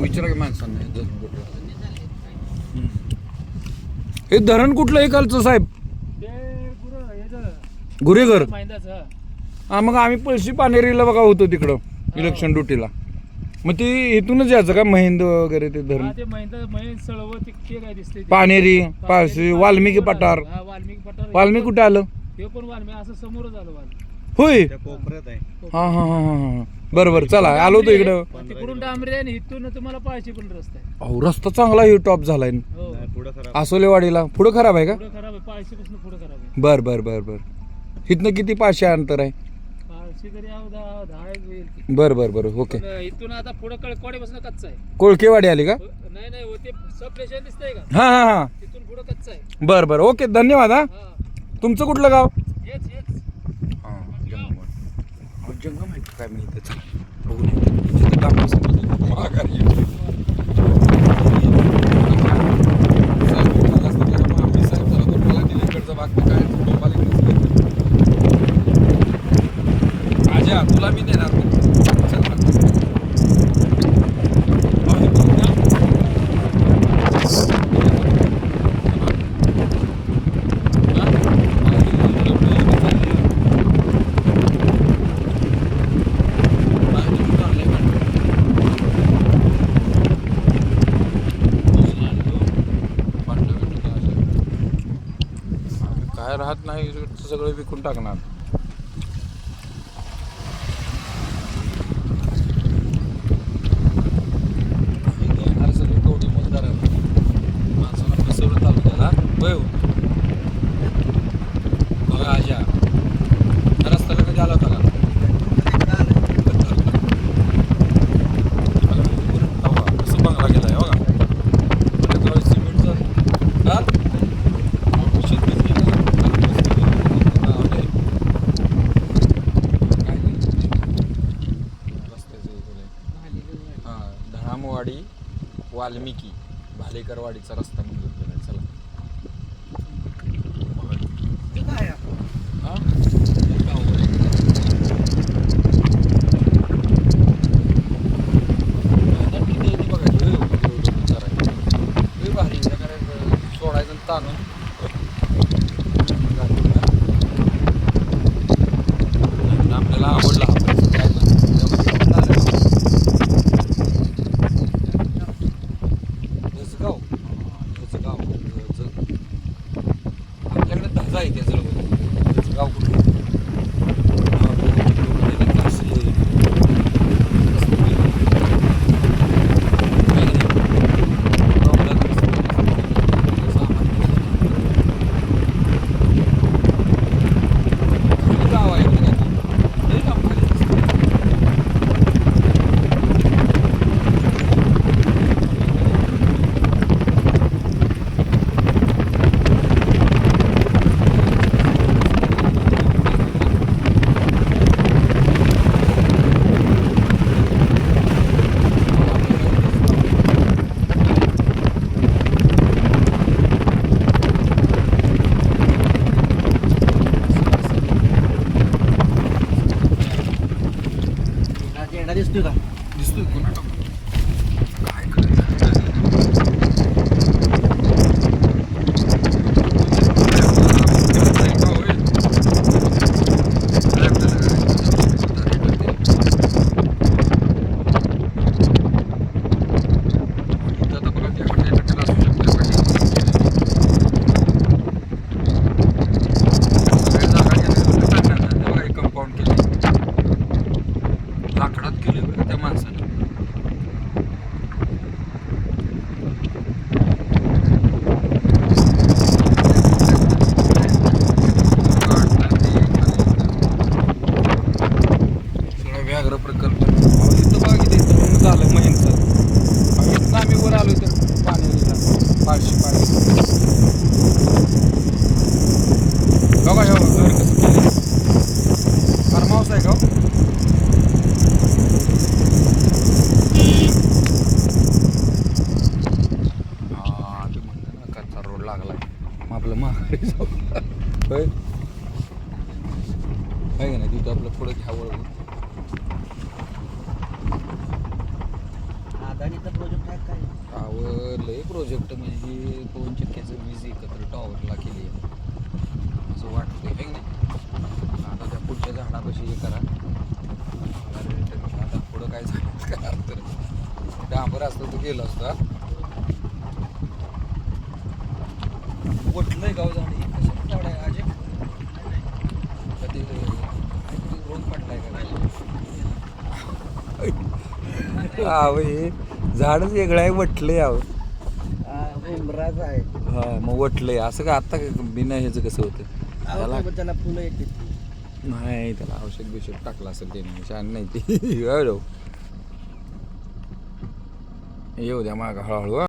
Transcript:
विचारा माणसांना हे धरण कुठलं. हे धरण कुठलं आहे कालचं साहेब? ते गुरेघर. हा मग आम्ही पळशी पानेरीला बघा होतो तिकडं इलेक्शन ड्युटीला मग ते इथूनच यायचं का महिंद वगैरे ते धरण? ते ते ते पानेरी पारशी वाल्मिकी पठार. वाल्मिकी कुठे आलं? हे पण वाल्मिकी असं समोरच आलं होय. हा हा हा हा हा. बरं बरं चला आलो तो इकडं. तिकडून डांबरे आहे आणि इथून तुम्हाला पाहायची पण रस्ता आहे. अहो रस्ता चांगला आहे टॉप झालाय. हो. पुढं खराब आसोलेवाडीला. पुढं खराब आहे का? पुढे खराब आहे. पाचशे पासून पुढे खराब आहे. बर बर बर बर. इथनं किती पाचशे अंतर आहे? पाचशे तरी अहो दहा दहा एक होईल की. बर बर बर ओके. पण इथून आता पुढे कळकोडे बसणं कच्चा आहे. कोळकेवाडी आली का? हो, नाही नाही हो, ते सब स्टेशन दिसतंय का? हा हा हा. तिथून पुढे कच्चा आहे. बर बर ओके धन्यवाद हा. हा. तुमचं कुठलं गाव? जंगम आहे काय मी इथे चला बघून येतो. तिथे काम असेल. माघारी येतो. साहेब म्हणाला असतं की बाबा आम्ही साहेब झालो तर मला दिलं इकडचं भाग तर काय तू डोंबाला घेऊन बसले. आज्या तुला मी देणार नाही. चल ना. अहो, हे बघ ना. हा? मला दिलं इकडं आपलं हे चाललं. काय राहत नाही सगळं विकून टाकणार घेणार सगळे कवडी मतदार माणसाला फसवलं तालुक्याला होय हो. बघा आजा रस्त्याला कधी आला होता का कसं बंगला गेलाय बघा त्याच्यावर सिमेंटचा हा? शेतीच गेला. हा, होय. काय नाही. रस्त्याचं इकडे. हा, वाडी वाल्मिकी भालेकरवाडीचा रस्ता मंजूर केलाय चला हा? हे गाव आहे. मैदान किती आहे ते बघायचं होय, एवढं एवढं करायचं. लय भारी आहे, काय करायचं, सोडायचं आणि ताणून आणि आपल्याला आवडला हा प्रकार. काय पण. त्यामध्ये पण आलं. जसगाव हा, जसगाव ज- आपल्याकडे धजा आहे त्या जळगाव जसगाव कुठलं हा, तो- तो कासले. झेंडा दिसतोय वर आलो तर पाणी फारशी पाणी बघा हे घर कसं केलं फार्म आहे का हो? आपलं महागारी काय नाही? तिथं आपलं पुढे घ्यावं आदानीचा प्रोजेक्ट आहे काय टावर लय प्रोजेक्ट म्हणजे दोन चक्क्याचं वीज एकत्र टॉवरला केली आहे. असं वाटतंय है की नाही? आता त्या पुढच्या झाडापाशी हे करा. ते आता पुढं काय झालं? का तर डांबर असतं तर गेलं असतं हा. वटलंय गाव झाड झाड आहे अजय का ते पडलाय हे झाडच वेगळं आहे वटलंय अहो उमराच आहे. हा मग वटलंय. असं का आता बिना ह्याचं कसं होतं? त्याला त्याला फुलं येते नाही त्याला औषध बिषध टाकलं असेल त्याने. छान नाही ती. हळू येऊ द्या माग हळूहळू.